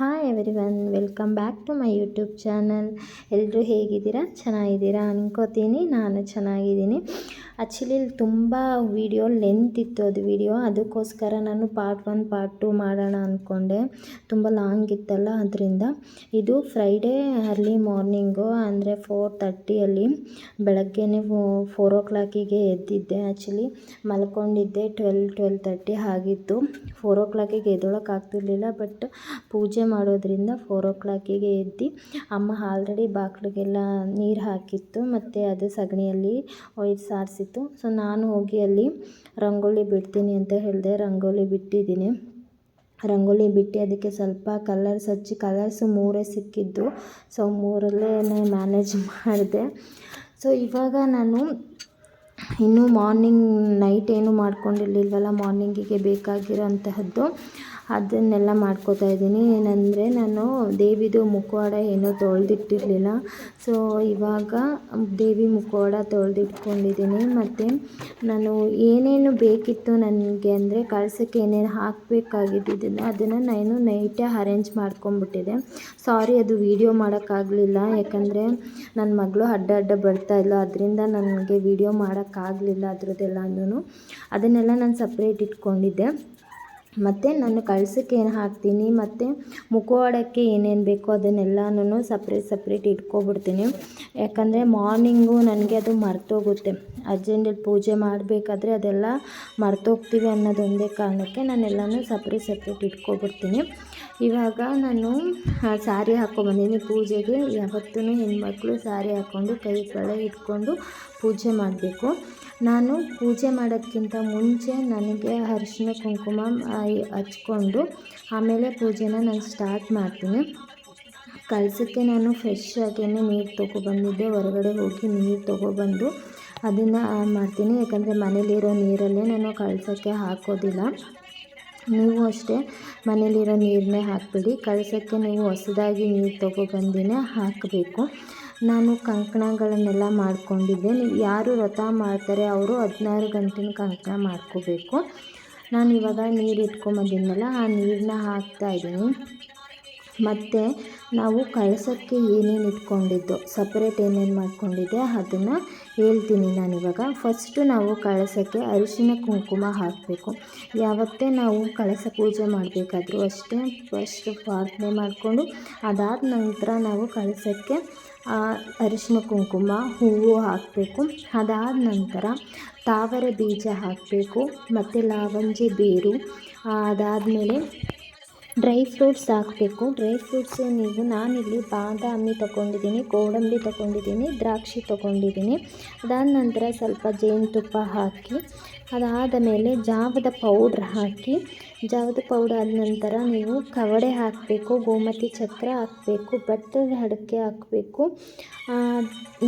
Hi everyone welcome back to my YouTube channel ಎಲ್ಲರೂ ಹೇಗಿದ್ದೀರಾ? ಚೆನ್ನಾಗಿದ್ದೀರಾ? ಅನ್ಕೋತೀನಿ, ನಾನು ಚೆನ್ನಾಗಿದ್ದೀನಿ. ಆ್ಯಕ್ಚುಲಿ ತುಂಬ ವೀಡಿಯೋ ಲೆಂತ್ ಇತ್ತು ಅದು ವೀಡಿಯೋ ಅದಕ್ಕೋಸ್ಕರ ನಾನು ಪಾರ್ಟ್ ಒನ್ ಪಾರ್ಟ್ ಟು ಮಾಡೋಣ ಅಂದ್ಕೊಂಡೆ ತುಂಬ ಲಾಂಗ್ ಇತ್ತಲ್ಲ, ಅದರಿಂದ. ಇದು ಫ್ರೈಡೇ ಅರ್ಲಿ ಮಾರ್ನಿಂಗು ಅಂದರೆ ಫೋರ್ ತರ್ಟಿಯಲ್ಲಿ ಬೆಳಗ್ಗೆನೇ ಫೋರ್ ಓ ಕ್ಲಾಕಿಗೆ ಎದ್ದಿದ್ದೆ. ಆ್ಯಕ್ಚುಲಿ ಮಲ್ಕೊಂಡಿದ್ದೆ ಟ್ವೆಲ್ ಟ್ವೆಲ್ ತರ್ಟಿ ಆಗಿತ್ತು. ಫೋರ್ ಓ ಕ್ಲಾಕಿಗೆ ಎದ್ದೊಳಕ್ಕೆ ಬಟ್ ಪೂಜೆ ಮಾಡೋದ್ರಿಂದ ಫೋರ್ ಓ ಕ್ಲಾಕಿಗೆ ಎದ್ದು, ಅಮ್ಮ ಆಲ್ರೆಡಿ ಬಾಗಿಲಿಗೆಲ್ಲ ನೀರು ಹಾಕಿತ್ತು. ಮತ್ತು ಅದು ಸಗಣಿಯಲ್ಲಿ ಒಯ್ದು ಸಾರಿಸಿತ್ತು. ಸೊ ನಾನು ಹೋಗಿ ಅಲ್ಲಿ ರಂಗೋಲಿ ಬಿಡ್ತೀನಿ ಅಂತ ಹೇಳಿದೆ. ರಂಗೋಲಿ ಬಿಟ್ಟಿದ್ದೀನಿ. ರಂಗೋಲಿ ಬಿಟ್ಟು ಅದಕ್ಕೆ ಸ್ವಲ್ಪ ಕಲರ್ಸ್ ಹಚ್ಚಿ ಕಲರ್ಸ್ ಮೂರೇ ಸಿಕ್ಕಿದ್ದು. ಸೊ ಮೂರಲ್ಲೇ ಮ್ಯಾನೇಜ್ ಮಾಡಿದೆ. ಸೊ ಇವಾಗ ನಾನು ಇನ್ನೂ ಮಾರ್ನಿಂಗ್ ನೈಟ್ ಏನು ಮಾಡ್ಕೊಂಡಿರಲಿಲ್ವಲ್ಲ ಮಾರ್ನಿಂಗಿಗೆ ಬೇಕಾಗಿರೋ ಅಂತಹದ್ದು ಅದನ್ನೆಲ್ಲ ಮಾಡ್ಕೋತಾ ಇದ್ದೀನಿ. ಏನಂದರೆ ನಾನು ದೇವಿದು ಮುಖವಾಡ ಏನೂ ತೊಳೆದಿಟ್ಟಿರಲಿಲ್ಲ. ಸೊ ಇವಾಗ ದೇವಿ ಮುಖವಾಡ ತೊಳೆದಿಟ್ಕೊಂಡಿದ್ದೀನಿ. ಮತ್ತು ನಾನು ಏನೇನು ಬೇಕಿತ್ತು ನನಗೆ ಅಂದರೆ ಕಳ್ಸೋಕ್ಕೆ ಏನೇನು ಹಾಕಬೇಕಾಗಿದ್ದಿದ್ದನ್ನು ಅದನ್ನು ನಾನು ನೈಟೇ ಅರೇಂಜ್ ಮಾಡ್ಕೊಂಬಿಟ್ಟಿದ್ದೆ ಸಾರಿ ಅದು ವೀಡಿಯೋ ಮಾಡೋಕ್ಕಾಗಲಿಲ್ಲ. ಯಾಕಂದರೆ ನನ್ನ ಮಗಳು ಅಡ್ಡ ಅಡ್ಡ ಬರ್ತಾಯಿದ್ಲು ಅದರಿಂದ ನನಗೆ ವೀಡಿಯೋ ಮಾಡೋಕ್ಕಾಗಲಿಲ್ಲ ಅದರದ್ದೆಲ್ಲನೂ ಅದನ್ನೆಲ್ಲ ನಾನು ಸಪ್ರೇಟ್ ಇಟ್ಕೊಂಡಿದ್ದೆ. ಮತ್ತು ನಾನು ಕಳ್ಸಕ್ಕೆ ಏನು ಹಾಕ್ತೀನಿ, ಮತ್ತು ಮುಖವಾಡಕ್ಕೆ ಏನೇನು ಬೇಕೋ ಅದನ್ನೆಲ್ಲನೂ ಸಪ್ರೇಟ್ ಸಪ್ರೇಟ್ ಇಟ್ಕೊಬಿಡ್ತೀನಿ. ಯಾಕಂದರೆ ಮಾರ್ನಿಂಗು ನನಗೆ ಅದು ಮರ್ತೋಗುತ್ತೆ. ಅರ್ಜೆಂಟಲ್ಲಿ ಪೂಜೆ ಮಾಡಬೇಕಾದ್ರೆ ಅದೆಲ್ಲ ಮರ್ತೋಗ್ತೀವಿ ಅನ್ನೋದೊಂದೇ ಕಾರಣಕ್ಕೆ ನಾನೆಲ್ಲನೂ ಸಪ್ರೇಟ್ ಸಪ್ರೇಟ್ ಇಟ್ಕೊಬಿಡ್ತೀನಿ. ಇವಾಗ ನಾನು ಸ್ಯಾರಿ ಹಾಕ್ಕೊಂಬಂದಿನಿ ಪೂಜೆಗೆ. ಯಾವತ್ತೂ ಹೆಣ್ಮಕ್ಳು ಸ್ಯಾರಿ ಹಾಕ್ಕೊಂಡು ಕೈ ಕಳೆ ಇಟ್ಕೊಂಡು ಪೂಜೆ ಮಾಡಬೇಕು. ನಾನು ಪೂಜೆ ಮಾಡೋದಕ್ಕಿಂತ ಮುಂಚೆ ನನಗೆ ಅರಿಶಿನ ಕುಂಕುಮ ಹಚ್ಕೊಂಡು ಆಮೇಲೆ ಪೂಜೆನ ನಾನು ಸ್ಟಾರ್ಟ್ ಮಾಡ್ತೀನಿ. ಕಲಸಕ್ಕೆ ನಾನು ಫ್ರೆಶ್ ಆಗೇನೆ ನೀರು ತೊಗೊಬಂದಿದ್ದೆ ಹೊರಗಡೆ ಹೋಗಿ ನೀರು ತೊಗೊಬಂದು ಅದನ್ನು ಮಾಡ್ತೀನಿ. ಯಾಕಂದರೆ ಮನೇಲಿರೋ ನೀರಲ್ಲೇ ನಾನು ಕಳಸಕ್ಕೆ ಹಾಕೋದಿಲ್ಲ. ನೀವು ಅಷ್ಟೇ ಮನೇಲಿರೋ ನೀರನ್ನೇ ಹಾಕ್ಬಿಡಿ. ಕಳಸಕ್ಕೆ ನೀವು ಹೊಸದಾಗಿ ನೀರು ತೊಗೊಬಂದಿನೇ ಹಾಕಬೇಕು. ನಾನು ಕಂಕಣಗಳನ್ನೆಲ್ಲ ಮಾಡಿಕೊಂಡಿದ್ದೆ. ನೀವು ಯಾರು ವ್ರತ ಮಾಡ್ತಾರೆ ಅವರು ಹದಿನಾರು ಗಂಟೆನ ಕಂಕಣ ಮಾಡ್ಕೋಬೇಕು. ನಾನು ಇವಾಗ ನೀರು ಇಟ್ಕೊಂಬಂದಿದ್ನಲ್ಲ ಆ ನೀರನ್ನ ಹಾಕ್ತಾಯಿದ್ದೀನಿ ಮತ್ತು ನಾವು ಕಳಸಕ್ಕೆ ಏನೇನು ಇಟ್ಕೊಂಡಿದ್ದು ಸಪ್ರೇಟ್ ಏನೇನು ಮಾಡ್ಕೊಂಡಿದ್ದೆ ಅದನ್ನು ಹೇಳ್ತೀನಿ ನಾನಿವಾಗ ಫಸ್ಟು ನಾವು ಕಳಸಕ್ಕೆ ಅರಿಶಿನ ಕುಂಕುಮ ಹಾಕಬೇಕು. ಯಾವತ್ತೇ ನಾವು ಕಳಸ ಪೂಜೆ ಮಾಡಬೇಕಾದ್ರೂ ಅಷ್ಟೇ ಫಸ್ಟ್ ಪ್ರಾರ್ಥನೆ ಮಾಡಿಕೊಂಡು, ಅದಾದ ನಂತರ ನಾವು ಕಳಸಕ್ಕೆ ಅರಿಶಿನ ಕುಂಕುಮ ಹೂವು ಹಾಕಬೇಕು. ಅದಾದ ನಂತರ ತಾವರೆ ಬೀಜ ಹಾಕಬೇಕು, ಮತ್ತು ಲಾವಂಜಿ, ಬೇರು ಅದಾದಮೇಲೆ ಡ್ರೈ ಫ್ರೂಟ್ಸ್ ಹಾಕಬೇಕು. ಡ್ರೈ ಫ್ರೂಟ್ಸ್ ನೀವು ನಾನಿಲ್ಲಿ ಬಾದಾಮಿ ತೊಗೊಂಡಿದ್ದೀನಿ, ಗೋಡಂಬಿ ತೊಗೊಂಡಿದ್ದೀನಿ, ದ್ರಾಕ್ಷಿ ತೊಗೊಂಡಿದ್ದೀನಿ. ಅದಾದ ನಂತರ ಸ್ವಲ್ಪ ಜೇನುತುಪ್ಪ ಹಾಕಿ, ಅದಾದ ಮೇಲೆ ಜಾವದ ಪೌಡ್ರ್ ಹಾಕಿ, ಜಾವದ ಪೌಡರ್ ಆದ ನಂತರ ನೀವು ಕವಡೆ ಹಾಕಬೇಕು, ಗೋಮತಿ ಚಕ್ರ ಹಾಕಬೇಕು, ಭತ್ತದ ಅಡಿಕೆ ಹಾಕಬೇಕು.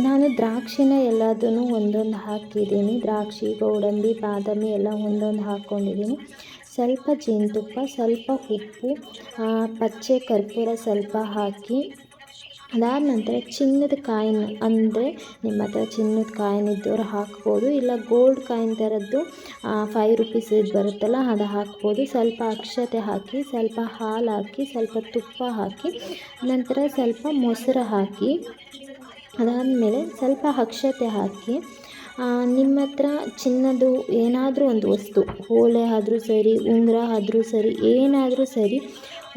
ನಾನು ದ್ರಾಕ್ಷಿನ ಎಲ್ಲದನ್ನು ಒಂದೊಂದು ಹಾಕಿದ್ದೀನಿ. ದ್ರಾಕ್ಷಿ, ಗೋಡಂಬಿ, ಬಾದಾಮಿ ಎಲ್ಲ ಒಂದೊಂದು ಹಾಕ್ಕೊಂಡಿದ್ದೀನಿ ಸ್ವಲ್ಪ ಜೇನುತುಪ್ಪ, ಸ್ವಲ್ಪ ಉಪ್ಪು ಪಚ್ಚೆ ಕರ್ಪೂರ ಸ್ವಲ್ಪ ಹಾಕಿ ಅದಾದ ನಂತರ ಚಿನ್ನದ ಕಾಯಿನ್, ಅಂದರೆ ನಿಮ್ಮ ಹತ್ರ ಚಿನ್ನದ ಕಾಯಿನ್ ಇದ್ದವರು ಹಾಕ್ಬೋದು, ಇಲ್ಲ ಗೋಲ್ಡ್ ಕಾಯಿನ್ ಥರದ್ದು ಫೈವ್ ರುಪೀಸ್ ಬರುತ್ತಲ್ಲ, ಅದು ಹಾಕ್ಬೋದು. ಸ್ವಲ್ಪ ಅಕ್ಷತೆ ಹಾಕಿ, ಸ್ವಲ್ಪ ಹಾಲು ಹಾಕಿ, ಸ್ವಲ್ಪ ತುಪ್ಪ ಹಾಕಿ, ನಂತರ ಸ್ವಲ್ಪ ಮೊಸರು ಹಾಕಿ, ಅದಾದಮೇಲೆ ಸ್ವಲ್ಪ ಅಕ್ಷತೆ ಹಾಕಿ ನಿಮ್ಮ ಹತ್ರ ಚಿನ್ನದ್ದು ಏನಾದರೂ ಒಂದು ವಸ್ತು ಓಲೆ ಆದರೂ ಸರಿ, ಉಂಗುರ ಆದರೂ ಸರಿ, ಏನಾದರೂ ಸರಿ,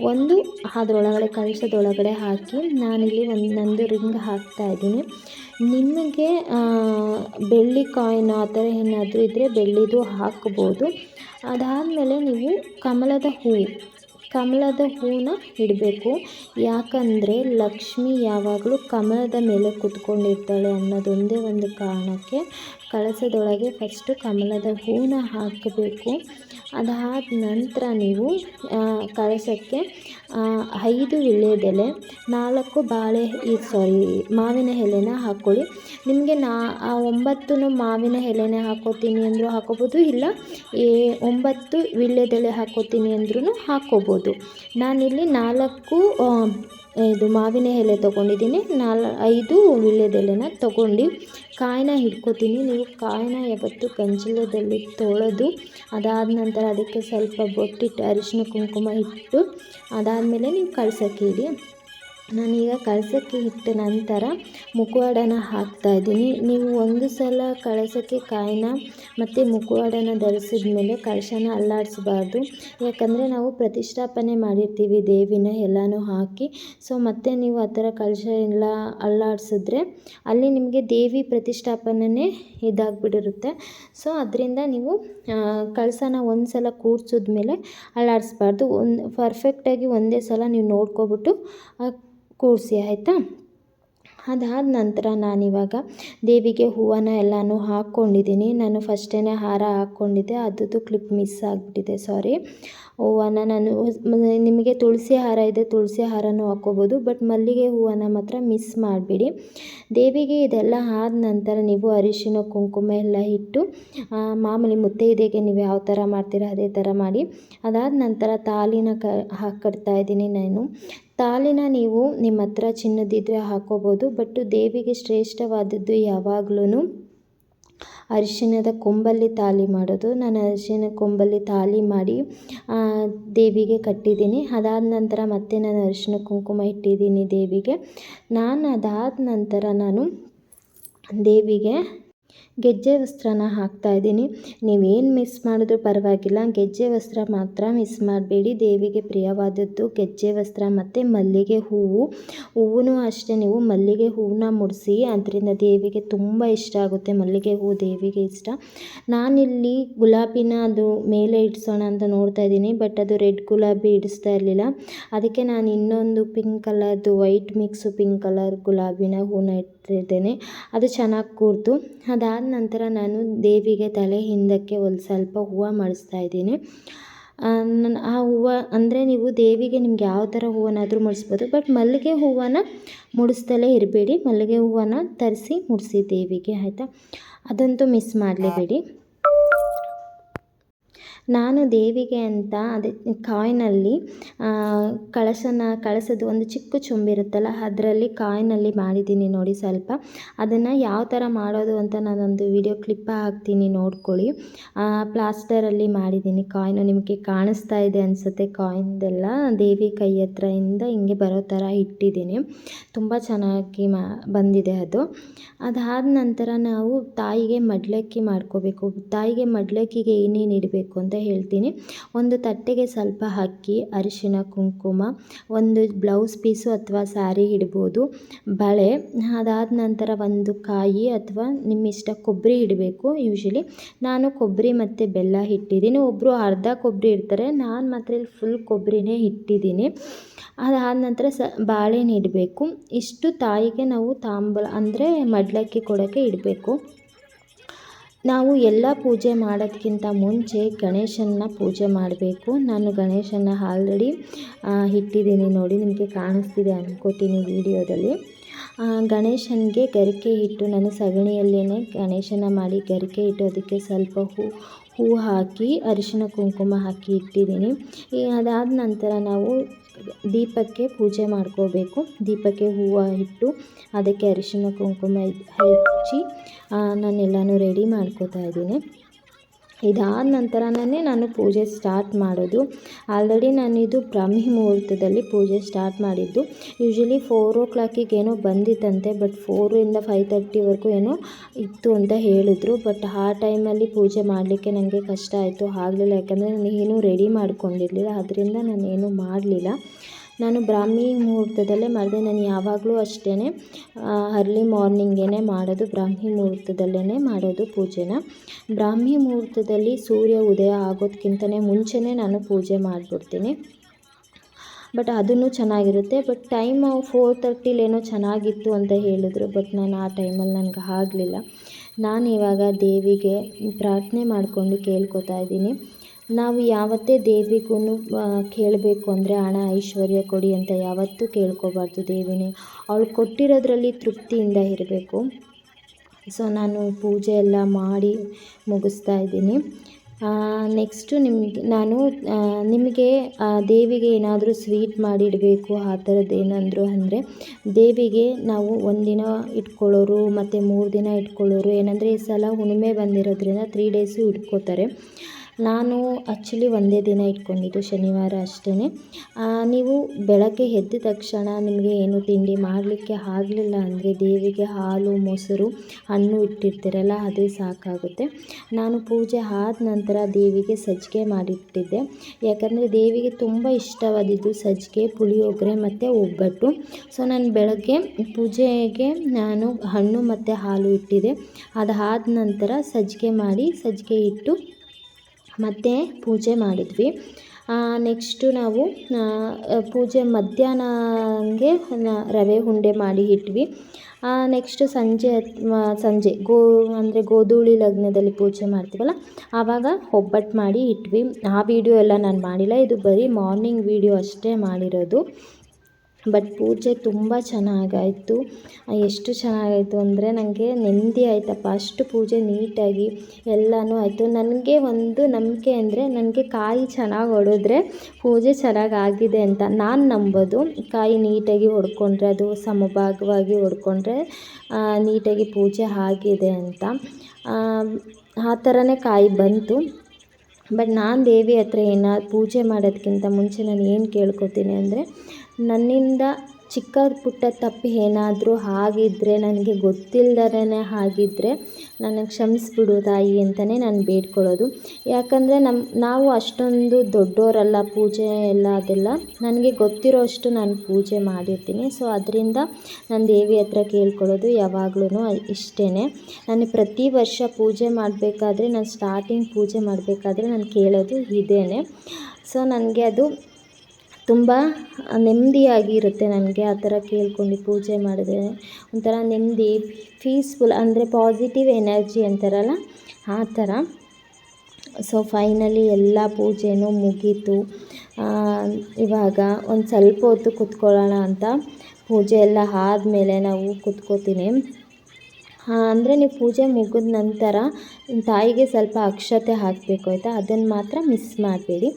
ಒಂದು ಅದರೊಳಗಡೆ ಕಳಶದೊಳಗಡೆ ಹಾಕಿ ನಾನಿಲ್ಲಿ ಒಂದು ನಂದು ರಿಂಗ್ ಹಾಕ್ತಾಯಿದ್ದೀನಿ ನಿಮಗೆ ಬೆಳ್ಳಿ ಕಾಯಿನ್ ಆ ಥರ ಏನಾದರೂ ಇದ್ದರೆ ಬೆಳ್ಳಿದು ಹಾಕ್ಬೋದು. ಅದಾದಮೇಲೆ ನೀವು ಕಮಲದ ಹೂವು ಕಮಲದ ಹೂವನ್ನ ಇಡಬೇಕು. ಯಾಕಂದರೆ ಲಕ್ಷ್ಮಿ ಯಾವಾಗಲೂ ಕಮಲದ ಮೇಲೆ ಕೂತ್ಕೊಂಡಿರ್ತಾಳೆ ಅನ್ನೋದೊಂದೇ ಒಂದು ಕಾರಣಕ್ಕೆ ಕಳಸದೊಳಗೆ ಫಸ್ಟು ಕಮಲದ ಹೂವನ್ನ ಹಾಕಬೇಕು. ಅದಾದ ನಂತರ ನೀವು ಕಳಸಕ್ಕೆ ಐದು ವೀಳ್ಯದೆಲೆ ನಾಲ್ಕು ಬಾಳೆ ಈ ಸಾರಿ ಮಾವಿನ ಎಲೆನ ಹಾಕ್ಕೊಳ್ಳಿ ನಿಮಗೆ ನಾ, ಆ ಒಂಬತ್ತು ಮಾವಿನ ಎಲೆನೇ ಹಾಕೋತೀನಿ ಅಂದರೂ ಹಾಕೋಬೋದು, ಇಲ್ಲ ಏ ಒಂಬತ್ತು ವೀಳ್ಯದೆಲೆ ಹಾಕೋತೀನಿ ಅಂದ್ರೂ ಹಾಕೋಬೋದು. ನಾನಿಲ್ಲಿ ನಾಲ್ಕು ಇದು ಮಾವಿನ ಎಲೆ ತೊಗೊಂಡಿದ್ದೀನಿ. ನಾಲ್, ಐದು ವೀಳ್ಯದೆಲೆನ ತೊಗೊಂಡು ಕಾಯಿನ ಹಿಡ್ಕೋತೀನಿ. ನೀವು ಕಾಯಿನ ಯಾವತ್ತು ಗಂಜಲದಲ್ಲಿ ತೊಳೆದು ಅದಾದ ನಂತರ ಅದಕ್ಕೆ ಸ್ವಲ್ಪ ಬೊಟ್ಟಿಟ್ಟು ಅರಿಶಿನ ಕುಂಕುಮ ಇಟ್ಟು ಅದಾದಮೇಲೆ ನೀವು ಕಳ್ಸೋಕ್ಕೆ ಇಡಿ. ನಾನೀಗ ಕಳಸಕ್ಕೆ ಇಟ್ಟ ನಂತರ ಮುಖವಾಡನ ಹಾಕ್ತಾಯಿದ್ದೀನಿ ನೀವು ಒಂದು ಸಲ ಕಳಸಕ್ಕೆ ಕಾಯಿನ ಮತ್ತು ಮುಖವಾಡನ ಧರಿಸಿದ ಮೇಲೆ ಕಳಶನ ಅಲ್ಲಾಡಿಸಬಾರ್ದು. ಯಾಕಂದರೆ ನಾವು ಪ್ರತಿಷ್ಠಾಪನೆ ಮಾಡಿರ್ತೀವಿ ದೇವಿನ ಎಲ್ಲನೂ ಹಾಕಿ. ಸೊ ಮತ್ತೆ ನೀವು ಆ ಥರ ಕಳಶ ಎಲ್ಲ ಅಲ್ಲಾಡಿಸಿದ್ರೆ ಅಲ್ಲಿ ನಿಮಗೆ ದೇವಿ ಪ್ರತಿಷ್ಠಾಪನೆ ಇದಾಗ್ಬಿಟ್ಟಿರುತ್ತೆ ಸೊ ಅದರಿಂದ ನೀವು ಕಳಸನ ಒಂದು ಸಲ ಕೂರ್ಸಿದ್ಮೇಲೆ ಅಲ್ಲಾಡಿಸ್ಬಾರ್ದು. ಒಂದು ಪರ್ಫೆಕ್ಟಾಗಿ ಒಂದೇ ಸಲ ನೀವು ನೋಡ್ಕೊಬಿಟ್ಟು ಕೂರಿಸಿ, ಆಯಿತಾ? ಅದಾದ ನಂತರ ನಾನಿವಾಗ ದೇವಿಗೆ ಹೂವನ್ನು ಎಲ್ಲನೂ ಹಾಕ್ಕೊಂಡಿದ್ದೀನಿ. ನಾನು ಫಸ್ಟೇ ಹಾರ ಹಾಕ್ಕೊಂಡಿದ್ದೆ. ಅದರದ್ದು ಕ್ಲಿಪ್ ಮಿಸ್ ಆಗಿಬಿಟ್ಟಿದೆ ಸಾರಿ ಹೂವನ್ನು ನಾನು, ನಿಮಗೆ ತುಳಸಿ ಹಾರ ಇದೆ, ತುಳಸಿ ಹಾರನೂ ಹಾಕ್ಕೋಬೋದು ಬಟ್ ಮಲ್ಲಿಗೆ ಹೂವನ್ನು ಮಾತ್ರ ಮಿಸ್ ಮಾಡಿಬಿಡಿ. ದೇವಿಗೆ ಇದೆಲ್ಲ ಆದ ನಂತರ ನೀವು ಅರಿಶಿನ, ಕುಂಕುಮ ಎಲ್ಲ ಇಟ್ಟು ಮಾಮೂಲಿ ಮುತ್ತೈದೆಗೆ ನೀವು ಯಾವ ಥರ ಮಾಡ್ತೀರ, ಅದೇ ಥರ ಮಾಡಿ. ಅದಾದ ನಂತರ ತಾಲಿನ ಕ ಕಟ್ತಾ ಇದ್ದೀನಿ ನಾನು. ತಾಲಿನ ನೀವು ನಿಮ್ಮ ಹತ್ರ ಚಿನ್ನದಿದ್ದರೆ ಹಾಕೋಬೋದು ಬಟ್ ದೇವಿಗೆ ಶ್ರೇಷ್ಠವಾದದ್ದು ಯಾವಾಗ್ಲೂ ಅರಿಶಿಣದ ಕೊಂಬಲ್ಲಿ ತಾಲಿ ಮಾಡೋದು. ನಾನು ಅರಿಶಿಣ ಕೊಂಬಲ್ಲಿ ತಾಲಿ ಮಾಡಿ ದೇವಿಗೆ ಕಟ್ಟಿದ್ದೀನಿ. ಅದಾದ ನಂತರ ಮತ್ತೆ ನಾನು ಅರಿಶಿನ ಕುಂಕುಮ ಇಟ್ಟಿದ್ದೀನಿ ದೇವಿಗೆ. ನಾನು ಅದಾದ ನಂತರ ನಾನು ದೇವಿಗೆ ಗೆಜ್ಜೆ ವಸ್ತ್ರನ ಹಾಕ್ತಾ ಇದ್ದೀನಿ. ನೀವೇನು ಮಿಸ್ ಮಾಡಿದ್ರೂ ಪರವಾಗಿಲ್ಲ. ಗೆಜ್ಜೆ ವಸ್ತ್ರ ಮಾತ್ರ ಮಿಸ್ ಮಾಡಬೇಡಿ. ದೇವಿಗೆ ಪ್ರಿಯವಾದದ್ದು ಗೆಜ್ಜೆ ವಸ್ತ್ರ ಮತ್ತು ಮಲ್ಲಿಗೆ ಹೂವು. ಹೂವು ಅಷ್ಟೇ, ನೀವು ಮಲ್ಲಿಗೆ ಹೂವನ್ನ ಮುಡಿಸಿ ಅದರಿಂದ ದೇವಿಗೆ ತುಂಬ ಇಷ್ಟ ಆಗುತ್ತೆ. ಮಲ್ಲಿಗೆ ಹೂವು ದೇವಿಗೆ ಇಷ್ಟ. ನಾನಿಲ್ಲಿ ಗುಲಾಬಿನ ಅದು ಮೇಲೆ ಇಡಿಸೋಣ ಅಂತ ನೋಡ್ತಾ ಇದ್ದೀನಿ, ಬಟ್ ಅದು ರೆಡ್ ಗುಲಾಬಿ ಇಡಿಸ್ತಾ ಇರಲಿಲ್ಲ. ಅದಕ್ಕೆ ನಾನು ಇನ್ನೊಂದು ಪಿಂಕ್ ಕಲರ್ದು, ವೈಟ್ ಮಿಕ್ಸು ಪಿಂಕ್ ಕಲರ್ ಗುಲಾಬಿನ ಹೂವನ್ನ ಇಟ್ಟಿದ್ದೇನೆ. ಅದು ಚೆನ್ನಾಗಿ ಕೂರ್ತು ಅದಾದ ನಂತರ ನಾನು ದೇವಿಗೆ ತಲೆ ಹಿಂದಕ್ಕೆ ಒಂದು ಸ್ವಲ್ಪ ಹೂವು ಮಾಡಿಸ್ತಾ ಇದ್ದೀನಿ. ಆ ಹೂವು ಅಂದರೆ ನೀವು ದೇವಿಗೆ ನಿಮ್ಗೆ ಯಾವ ಥರ ಹೂವನ್ನಾದರೂ ಮುಡಿಸ್ಬೋದು. ಬಟ್ ಮಲ್ಲಿಗೆ ಹೂವನ್ನ ಮುಡಿಸ್ದಲೇ ಇರಬೇಡಿ. ಮಲ್ಲಿಗೆ ಹೂವನ್ನು ತರಿಸಿ ಮುಡಿಸಿ ದೇವಿಗೆ, ಆಯಿತಾ? ಅದಂತೂ ಮಿಸ್ ಮಾಡಲೇಬೇಡಿ. ನಾನು ದೇವಿಗೆ ಅಂತ ಅದೇ ಕಾಯಿನಲ್ಲಿ ಕಳಶನ ಕಳಸದ ಒಂದು ಚಿಕ್ಕ ಚೊಂಬಿರುತ್ತಲ್ಲ ಅದರಲ್ಲಿ ಕಾಯಿನಲ್ಲಿ ಮಾಡಿದ್ದೀನಿ ನೋಡಿ ಸ್ವಲ್ಪ. ಅದನ್ನು ಯಾವ ಥರ ಮಾಡೋದು ಅಂತ ನಾನೊಂದು ವಿಡಿಯೋ ಕ್ಲಿಪ್ಪ ಹಾಕ್ತೀನಿ ನೋಡ್ಕೊಳ್ಳಿ. ಪ್ಲಾಸ್ಟರಲ್ಲಿ ಮಾಡಿದ್ದೀನಿ ಕಾಯಿನು, ನಿಮಗೆ ಕಾಣಿಸ್ತಾ ಇದೆ ಅನಿಸುತ್ತೆ ಕಾಯಿನ್ದೆಲ್ಲ ದೇವಿ ಕೈ ಹತ್ರದಿಂದ ಹಿಂಗೆ ಬರೋ ಥರ ಇಟ್ಟಿದ್ದೀನಿ. ತುಂಬ ಚೆನ್ನಾಗಿ ಮಾ, ಬಂದಿದೆ ಅದು. ಅದಾದ ನಂತರ ನಾವು ತಾಯಿಗೆ ಮಡ್ಲಕ್ಕಿ ಮಾಡ್ಕೋಬೇಕು. ತಾಯಿಗೆ ಮಡ್ಲಕ್ಕಿಗೆ ಏನೇನು ಇಡಬೇಕು ಅಂತ ಹೇಳ್ತೀನಿ. ಒಂದು ತಟ್ಟೆಗೆ ಸ್ವಲ್ಪ ಅಕ್ಕಿ ಅರಿಶಿನ ಕುಂಕುಮ, ಒಂದು ಬ್ಲೌಸ್ ಪೀಸು ಅಥವಾ ಸ್ಯಾರಿ ಇಡ್ಬೋದು. ಬಳೆ, ಅದಾದ ನಂತರ ಒಂದು ಕಾಯಿ ಅಥವಾ ನಿಮ್ಮ ಇಷ್ಟ ಕೊಬ್ಬರಿ ಇಡಬೇಕು ಯೂಶಲಿ ನಾನು ಕೊಬ್ಬರಿ ಮತ್ತು ಬೆಲ್ಲ ಇಟ್ಟಿದ್ದೀನಿ. ಒಬ್ಬರು ಅರ್ಧ ಕೊಬ್ಬರಿ ಇಡ್ತಾರೆ. ನಾನು ಮಾತ್ರ ಇಲ್ಲಿ ಫುಲ್ ಕೊಬ್ಬರಿನೇ ಇಟ್ಟಿದ್ದೀನಿ. ಅದಾದ ನಂತರ ಸ, ಬಾಳೆಹಣ್ಣು ಇಡಬೇಕು. ಇಷ್ಟು ತಾಯಿಗೆ ನಾವು ತಾಂಬೂಲ ಅಂದರೆ ಮಡ್ಲಕ್ಕಿ ಕೊಡೋಕ್ಕೆ ಇಡಬೇಕು. ನಾವು ಎಲ್ಲ ಪೂಜೆ ಮಾಡೋದಕ್ಕಿಂತ ಮುಂಚೆ ಗಣೇಶನ ಪೂಜೆ ಮಾಡಬೇಕು. ನಾನು ಗಣೇಶನ ಆಲ್ರೆಡಿ ಇಟ್ಟಿದ್ದೀನಿ ನೋಡಿ, ನಿಮಗೆ ಕಾಣಿಸ್ತಿದೆ ಅಂದ್ಕೋತೀನಿ ವಿಡಿಯೋದಲ್ಲಿ. ಗಣೇಶನಿಗೆ ಗರಿಕೆ ಇಟ್ಟು, ನಾನು ಸಗಣಿಯಲ್ಲೇ ಗಣೇಶನ ಮಾಡಿ ಗರಿಕೆ ಇಟ್ಟು, ಅದಕ್ಕೆ ಸ್ವಲ್ಪ ಹೂ ಹೂ ಹಾಕಿ, ಅರಿಶಿನ ಕುಂಕುಮ ಹಾಕಿ ಇಟ್ಟಿದ್ದೀನಿ. ಅದಾದ ನಂತರ ನಾವು ದೀಪಕ್ಕೆ ಪೂಜೆ ಮಾಡ್ಕೋಬೇಕು. ದೀಪಕ್ಕೆ ಹೂವು ಇಟ್ಟು ಅದಕ್ಕೆ ಅರಿಶಿನ ಕುಂಕುಮ ಹಚ್ಚಿ ನಾನೆಲ್ಲನೂ ರೆಡಿ ಮಾಡ್ಕೋತಾ ಇದ್ದೀನಿ. ಇದಾದ ನಂತರನೇ ನಾನು ಪೂಜೆ ಸ್ಟಾರ್ಟ್ ಮಾಡೋದು. ಆಲ್ರೆಡಿ ನಾನು ಇದು ಬ್ರಾಹ್ಮಿ ಮುಹೂರ್ತದಲ್ಲಿ ಪೂಜೆ ಸ್ಟಾರ್ಟ್ ಮಾಡಿದ್ದು. ಯೂಶ್ವಲಿ ಫೋರ್ ಓ ಕ್ಲಾಕಿಗೆ ಏನೋ ಬಂದಿತ್ತಂತೆ ಬಟ್ ಫೋರಿಂದ ಫೈವ್ ತರ್ಟಿವರೆಗೂ ಏನೋ ಇತ್ತು ಅಂತ ಹೇಳಿದ್ರು. ಬಟ್ ಆ ಟೈಮಲ್ಲಿ ಪೂಜೆ ಮಾಡಲಿಕ್ಕೆ ನನಗೆ ಕಷ್ಟ ಆಯಿತು. ಆಗಲಿಲ್ಲ, ಯಾಕಂದರೆ ನಾನು ಏನೂ ರೆಡಿ ಮಾಡ್ಕೊಂಡಿರಲಿಲ್ಲ. ಅದರಿಂದ ನಾನು ಏನೂ ಮಾಡಲಿಲ್ಲ. ನಾನು ಬ್ರಾಹ್ಮಿ ಮುಹೂರ್ತದಲ್ಲೇ ಮಾಡಿದೆ. ನಾನು ಯಾವಾಗಲೂ ಅಷ್ಟೇ ಅರ್ಲಿ ಮಾರ್ನಿಂಗೇ ಮಾಡೋದು, ಬ್ರಾಹ್ಮಿ ಮುಹೂರ್ತದಲ್ಲೇ ಮಾಡೋದು ಪೂಜೆನ. ಬ್ರಾಹ್ಮಿ ಮುಹೂರ್ತದಲ್ಲಿ ಸೂರ್ಯ ಉದಯ ಆಗೋದಕ್ಕಿಂತಲೇ ಮುಂಚೆನೇ ನಾನು ಪೂಜೆ ಮಾಡಿಬಿಡ್ತೀನಿ. ಬಟ್ ಅದೂ ಚೆನ್ನಾಗಿರುತ್ತೆ. ಬಟ್ ಟೈಮ್ ಫೋರ್ ತರ್ಟಿಲೇನೋ ಚೆನ್ನಾಗಿತ್ತು ಅಂತ ಹೇಳಿದ್ರು. ಬಟ್ ನಾನು ಆ ಟೈಮಲ್ಲಿ ನನಗೆ ಆಗಲಿಲ್ಲ. ನಾನು ಇವಾಗ ದೇವಿಗೆ ಪ್ರಾರ್ಥನೆ ಮಾಡಿಕೊಂಡು ಕೇಳ್ಕೊತಾ ಇದ್ದೀನಿ. ನಾವು ಯಾವತ್ತೇ ದೇವಿಗೂ ಕೇಳಬೇಕು ಅಂದರೆ ಹಣ ಐಶ್ವರ್ಯ ಕೊಡಿ ಅಂತ ಯಾವತ್ತೂ ಕೇಳ್ಕೋಬಾರ್ದು ದೇವಿನೇ. ಅವಳು ಕೊಟ್ಟಿರೋದ್ರಲ್ಲಿ ತೃಪ್ತಿಯಿಂದ ಇರಬೇಕು. ಸೊ, ನಾನು ಪೂಜೆ ಎಲ್ಲ ಮಾಡಿ ಮುಗಿಸ್ತಾ ಇದ್ದೀನಿ. ನೆಕ್ಸ್ಟು ನಿಮಗೆ, ನಾನು ನಿಮಗೆ ದೇವಿಗೆ ಏನಾದರೂ ಸ್ವೀಟ್ ಮಾಡಿಡಬೇಕು, ಆ ಥರದ್ದು ಏನಾದರೂ ಅಂದರೆ, ದೇವಿಗೆ ನಾವು ಒಂದಿನ ಇಟ್ಕೊಳ್ಳೋರು, ಮತ್ತು ಮೂರು ದಿನ ಇಟ್ಕೊಳ್ಳೋರು, ಏನಂದರೆ ಈ ಸಲ ಹುಣ್ಣಿಮೆ ಬಂದಿರೋದ್ರಿಂದ ತ್ರೀ ಡೇಸು ಇಟ್ಕೋತಾರೆ. ನಾನು ಆ್ಯಕ್ಚುಲಿ ಒಂದೇ ದಿನ ಇಟ್ಕೊಂಡಿದ್ದು ಶನಿವಾರ ಅಷ್ಟೇ ನೀವು ಬೆಳಗ್ಗೆ ಎದ್ದ ತಕ್ಷಣ ನಿಮಗೆ ಏನು ತಿಂಡಿ ಮಾಡಲಿಕ್ಕೆ ಆಗಲಿಲ್ಲ ಅಂದರೆ ದೇವಿಗೆ ಹಾಲು, ಮೊಸರು, ಹಣ್ಣು ಇಟ್ಟಿರ್ತೀರಲ್ಲ, ಅದೇ ಸಾಕಾಗುತ್ತೆ. ನಾನು ಪೂಜೆ ಆದ ನಂತರ ದೇವಿಗೆ ಸಜ್ಜಿಗೆ ಮಾಡಿಟ್ಟಿದ್ದೆ. ಯಾಕಂದರೆ ದೇವಿಗೆ ತುಂಬ ಇಷ್ಟವಾದಿದ್ದು ಸಜ್ಜಿಗೆ ಪುಳಿಯೋಗರೆ ಮತ್ತು ಒಬ್ಬಟ್ಟು. ಸೊ ನಾನು ಬೆಳಗ್ಗೆ ಪೂಜೆಗೆ ನಾನು ಹಣ್ಣು ಮತ್ತು ಹಾಲು ಇಟ್ಟಿದ್ದೆ. ಅದಾದ ನಂತರ ಸಜ್ಜಿಗೆ ಮಾಡಿ ಸಜ್ಜಿಗೆ ಇಟ್ಟು ಮತ್ತು ಪೂಜೆ ಮಾಡಿದ್ವಿ. ನೆಕ್ಸ್ಟು ನಾವು ಪೂಜೆ ಮಧ್ಯಾಹ್ನ ಹಂಗೆ ರವೆ ಉಂಡೆ ಮಾಡಿ ಇಟ್ವಿ. ನೆಕ್ಸ್ಟು ಸಂಜೆ ಸಂಜೆ, ಗೋ, ಅಂದರೆ ಗೋಧೂಳಿ ಲಗ್ನದಲ್ಲಿ ಪೂಜೆ ಮಾಡ್ತೀವಲ್ಲ, ಆವಾಗ ಒಬ್ಬಟ್ಟು ಮಾಡಿ ಇಟ್ವಿ. ಆ ವಿಡಿಯೋ ಎಲ್ಲ ನಾನು ಮಾಡಿಲ್ಲ, ಇದು ಬರೀ ಮಾರ್ನಿಂಗ್ ವಿಡಿಯೋ ಅಷ್ಟೇ ಮಾಡಿರೋದು. ಬಟ್ ಪೂಜೆ ತುಂಬ ಚೆನ್ನಾಗಾಯಿತು. ಎಷ್ಟು ಚೆನ್ನಾಗಾಯಿತು ಅಂದರೆ ನನಗೆ ನೆಮ್ಮದಿ ಆಯಿತಪ್ಪ. ಅಷ್ಟು ಪೂಜೆ ನೀಟಾಗಿ ಎಲ್ಲನೂ ಆಯಿತು. ನನಗೆ ಒಂದು ನಂಬಿಕೆ ಅಂದರೆ ನನಗೆ ಕಾಯಿ ಚೆನ್ನಾಗಿ ಹೊಡೆದ್ರೆ ಪೂಜೆ ಚೆನ್ನಾಗಿ ಆಗಿದೆ ಅಂತ ನಾನು ನಂಬೋದು. ಕಾಯಿ ನೀಟಾಗಿ ಹೊಡ್ಕೊಂಡ್ರೆ ಅದು ಸಮಭಾಗವಾಗಿ ಹೊಡ್ಕೊಂಡ್ರೆ ನೀಟಾಗಿ ಪೂಜೆ ಆಗಿದೆ ಅಂತ. ಆ, ಥರನೇ ಕಾಯಿ ಬಂತು. ಬಟ್ ನಾನು ದೇವಿ ಹತ್ರ ಏನು ಪೂಜೆ ಮಾಡೋದಕ್ಕಿಂತ ಮುಂಚೆ ನಾನು ಏನು ಕೇಳ್ಕೊತೀನಿ ಅಂದರೆ ನನ್ನಿಂದ ಚಿಕ್ಕ ಪುಟ್ಟ ತಪ್ಪು ಏನಾದರೂ ಆಗಿದ್ದರೆ ನನಗೆ ಗೊತ್ತಿಲ್ಲದೇ ಆಗಿದ್ದರೆ ನನಗೆ ಕ್ಷಮಿಸ್ಬಿಡು ತಾಯಿ ಅಂತಲೇ ನಾನು ಬೇಡ್ಕೊಳ್ಳೋದು. ಯಾಕಂದರೆ ನಮ್ಮ ನಾವು ಅಷ್ಟೊಂದು ದೊಡ್ಡೋರಲ್ಲ, ಪೂಜೆ ಎಲ್ಲ ಅದೆಲ್ಲ. ನನಗೆ ಗೊತ್ತಿರೋ ಅಷ್ಟು ನಾನು ಪೂಜೆ ಮಾಡಿರ್ತೀನಿ. ಸೊ ಅದರಿಂದ ನಾನು ದೇವಿ ಹತ್ರ ಕೇಳ್ಕೊಳ್ಳೋದು ಯಾವಾಗ್ಲೂ ಇಷ್ಟೇ ನಾನು ಪ್ರತಿ ವರ್ಷ ಪೂಜೆ ಮಾಡಬೇಕಾದ್ರೆ, ನಾನು ಸ್ಟಾರ್ಟಿಂಗ್ ಪೂಜೆ ಮಾಡಬೇಕಾದ್ರೆ ನಾನು ಕೇಳೋದು ಇದೇನೆ. ಸೊ ನನಗೆ ಅದು ತುಂಬ ನೆಮ್ಮದಿಯಾಗಿರುತ್ತೆ ನನಗೆ ಆ ಥರ ಕೇಳ್ಕೊಂಡು ಪೂಜೆ ಮಾಡಿದ್ರೆ. ಒಂಥರ ನೆಮ್ಮದಿ ಪೀಸ್ಫುಲ್ ಅಂದರೆ ಪಾಸಿಟಿವ್ ಎನರ್ಜಿ ಅಂತಾರಲ್ಲ, ಆ ಥರ. ಸೊ ಫೈನಲಿ ಎಲ್ಲ ಪೂಜೆನೂ ಮುಗೀತು. ಇವಾಗ ಒಂದು ಸ್ವಲ್ಪ ಹೊತ್ತು ಕುತ್ಕೊಳ್ಳೋಣ ಅಂತ ಪೂಜೆ ಎಲ್ಲ ಆದಮೇಲೆ ನಾವು ಕುತ್ಕೋತೀನಿ. ಅಂದರೆ ನೀವು ಪೂಜೆ ಮುಗಿದ ನಂತರ ತಾಯಿಗೆ ಸ್ವಲ್ಪ ಅಕ್ಷತೆ ಹಾಕಬೇಕು ಆಯಿತಾ? ಅದನ್ನು ಮಾತ್ರ ಮಿಸ್ ಮಾಡಬೇಡಿ.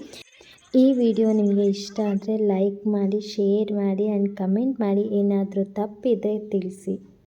ಈ ವಿಡಿಯೋ ನಿಮಗೆ ಇಷ್ಟ ಆದರೆ ಲೈಕ್ ಮಾಡಿ ಶೇರ್ ಮಾಡಿ ಆ್ಯಂಡ್ ಕಮೆಂಟ್ ಮಾಡಿ ಏನಾದರೂ ತಪ್ಪಿದ್ರೆ ತಿಳಿಸಿ.